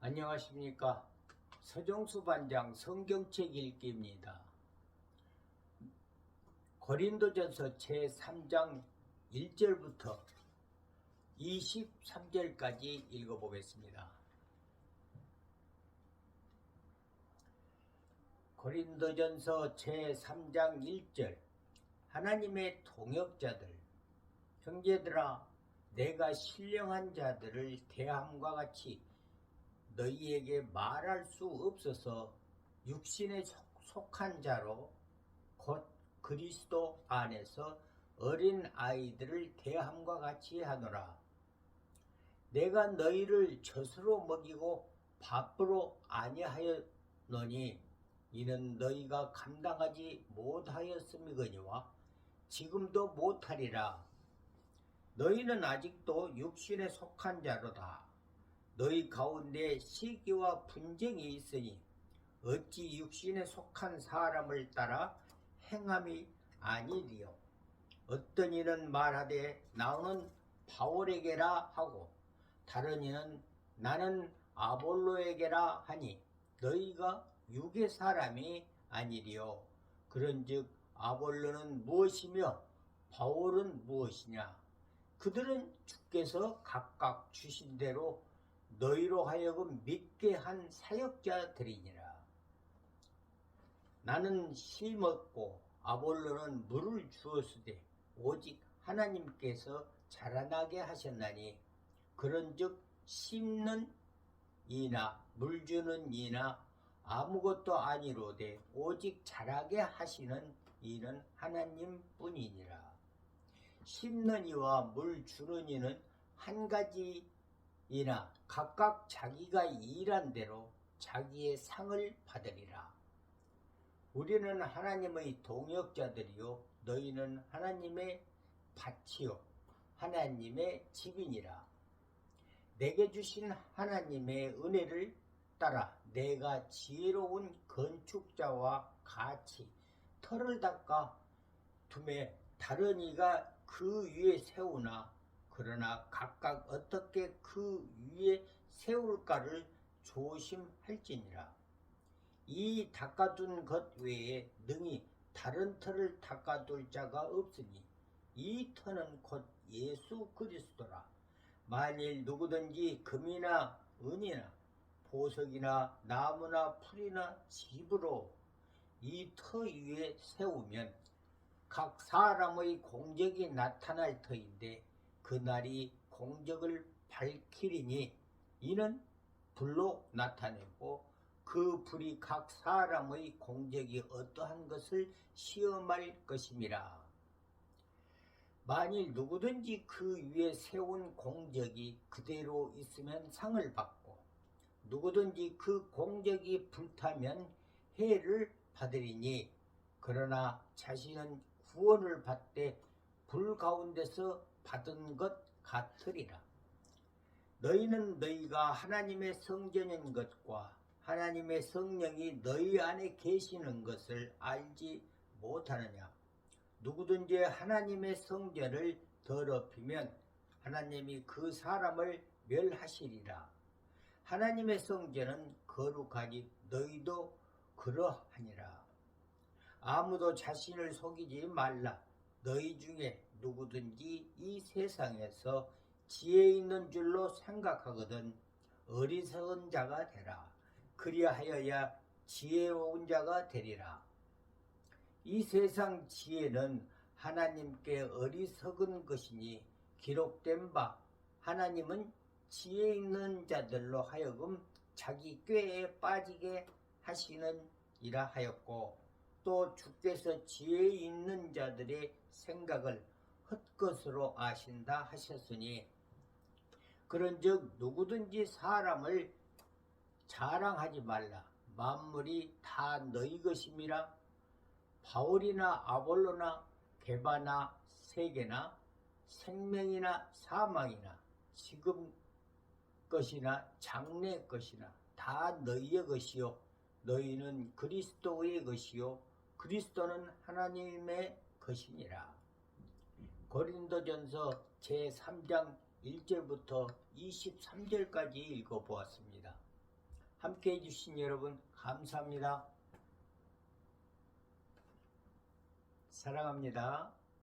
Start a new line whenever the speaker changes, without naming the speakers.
안녕하십니까. 서정수 반장 성경책 읽기입니다. 고린도전서 제3장 1절부터 23절까지 읽어보겠습니다. 고린도전서 제3장 1절 하나님의 동역자들 형제들아 내가 신령한 자들을 대함과 같이 너희에게 말할 수 없어서 육신에 속- 속한 자로 곧 그리스도 안에서 어린 아이들을 대함과 같이 하노라. 내가 너희를 젖으로 먹이고 밥으로 아니하였노니 이는 너희가 감당하지 못하였음이거니와 지금도 못하리라. 너희는 아직도 육신에 속한 자로다. 너희 가운데 시기와 분쟁이 있으니 어찌 육신에 속한 사람을 따라 행함이 아니리요. 어떤 이는 말하되 나는 바울에게라 하고 다른 이는 나는 아볼로에게라 하니 너희가 육의 사람이 아니리요. 그런즉 아볼로는 무엇이며 바울은 무엇이냐? 그들은 주께서 각각 주신 대로 너희로 하여금 믿게 한 사역자들이니라. 나는 심었고 아볼로는 물을 주었으되 오직 하나님께서 자라나게 하셨나니 그런즉 심는 이나 물 주는 이나 아무것도 아니로되 오직 자라게 하시는 이는 하나님뿐이니라. 심는 이와 물 주는 이는 한 가지 이나 각각 자기가 일한 대로 자기의 상을 받으리라. 우리는 하나님의 동역자들이요 너희는 하나님의 밭이요 하나님의 집이니라. 내게 주신 하나님의 은혜를 따라 내가 지혜로운 건축자와 같이 털을 닦아 둠에 다른 이가 그 위에 세우나 그러나 각각 어떻게 그 위에 세울까를 조심할지니라. 이 닦아둔 것 외에 능히 다른 터를 닦아둘 자가 없으니 이 터는 곧 예수 그리스도라. 만일 누구든지 금이나 은이나 보석이나 나무나 풀이나 집으로 이 터 위에 세우면 각 사람의 공적이 나타날 터인데 그날이 공적을 밝히리니 이는 불로 나타내고 그 불이 각 사람의 공적이 어떠한 것을 시험할 것임이라. 만일 누구든지 그 위에 세운 공적이 그대로 있으면 상을 받고 누구든지 그 공적이 불타면 해를 받으리니 그러나 자신은 구원을 받되 불 가운데서 받은 것 같으리라. 너희는 너희가 하나님의 성전인 것과 하나님의 성령이 너희 안에 계시는 것을 알지 못하느냐? 누구든지 하나님의 성전을 더럽히면 하나님이 그 사람을 멸하시리라. 하나님의 성전은 거룩하니 너희도 그러하니라. 아무도 자신을 속이지 말라. 너희 중에 누구든지 이 세상에서 지혜 있는 줄로 생각하거든 어리석은 자가 되라. 그리하여야 지혜로운 자가 되리라. 이 세상 지혜는 하나님께 어리석은 것이니 기록된 바 하나님은 지혜 있는 자들로 하여금 자기 꾀에 빠지게 하시는 이라 하였고 또 주께서 지혜 있는 자들의 생각을 헛것으로 아신다 하셨으니 그런즉 누구든지 사람을 자랑하지 말라. 만물이 다 너희 것임이라. 바울이나 아볼로나 게바나 세계나 생명이나 사망이나 지금 것이나 장래 것이나 다 너희의 것이요. 너희는 그리스도의 것이요. 그리스도는 하나님의 것이니라. 고린도전서 제3장 1절부터 23절까지 읽어보았습니다. 함께 해주신 여러분 감사합니다. 사랑합니다.